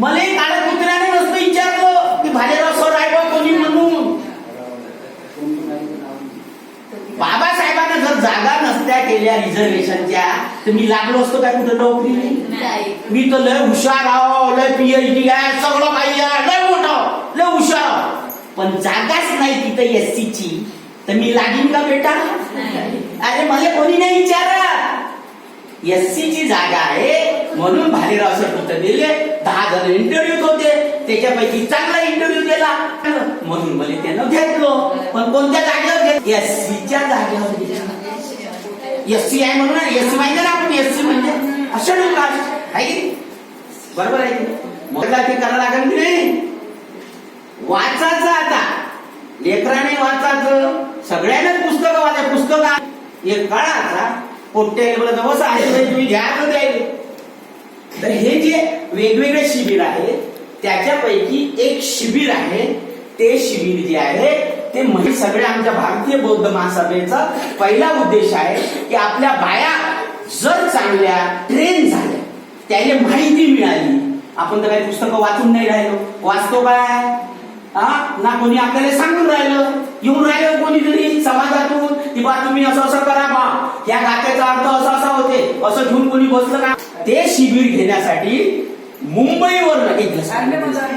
मला काळ्या कुत्र्याने नसतं विचारलं की भालेराव सर आहे बा कोणी म्हणून? बाबासाहेबांना जर जागा नसत्या केल्या रिझर्वेशनच्या तर मी लागलो असतो काय कुठं नोकरी? मी तर लय हुशार आहो लय पीएचडी आहे सगळं काही आहे लय मोठं लय हुशार. पण जागाच नाही तिथं एस ची. तर मी लागीन का बेटा. अरे मला कोणी नाही विचारा एस ची जागा आहे म्हणून भालेराव सरपंच नेले. दिले दहा जण इंटरव्ह्यू होते. त्याच्यापैकी चांगला इंटरव्ह्यू दिला म्हणून मला त्यानं घेतलं पण कोणत्या जागेवर घेत एस सीच्या जागेवर घेतलं एस सी आहे म्हणून एस सी माहिती ना आपण. एस सी म्हणजे शेड्यूल कास्ट आहे की बरोबर आहे की मला ते करावं लागेल की नाही? वाचायचं आता. लेकराने वाचायचं. सगळ्यांनाच पुस्तकं वाचा पुस्तक एक काळाचा पोट्टे बस आहे. तुम्ही घ्यायचं द्यायला तर हे जे वेगवेगळे शिबिर आहेत त्याच्यापैकी एक शिबिर आहे ते शिबिर जे आहे ते म्हणजे सगळ्या आमच्या भारतीय बौद्ध महासभेचा पहिला उद्देश आहे की आपल्या बाया जर चांगल्या ट्रेन झाल्या त्याने माहिती मिळाली. आपण तर काही पुस्तकं वाचून नाही राहिलो. वाचतो काय हा? ना कोणी आपल्याला सांगून राहिलं? येऊन राहिलं कोणीतरी समाजातून? की बा तुम्ही असं असं करा बा. या गात्याचा अर्थ असा असा असं घेऊन कोणी बसलं का? ते शिबिर घेण्यासाठी मुंबईवर एक दिवस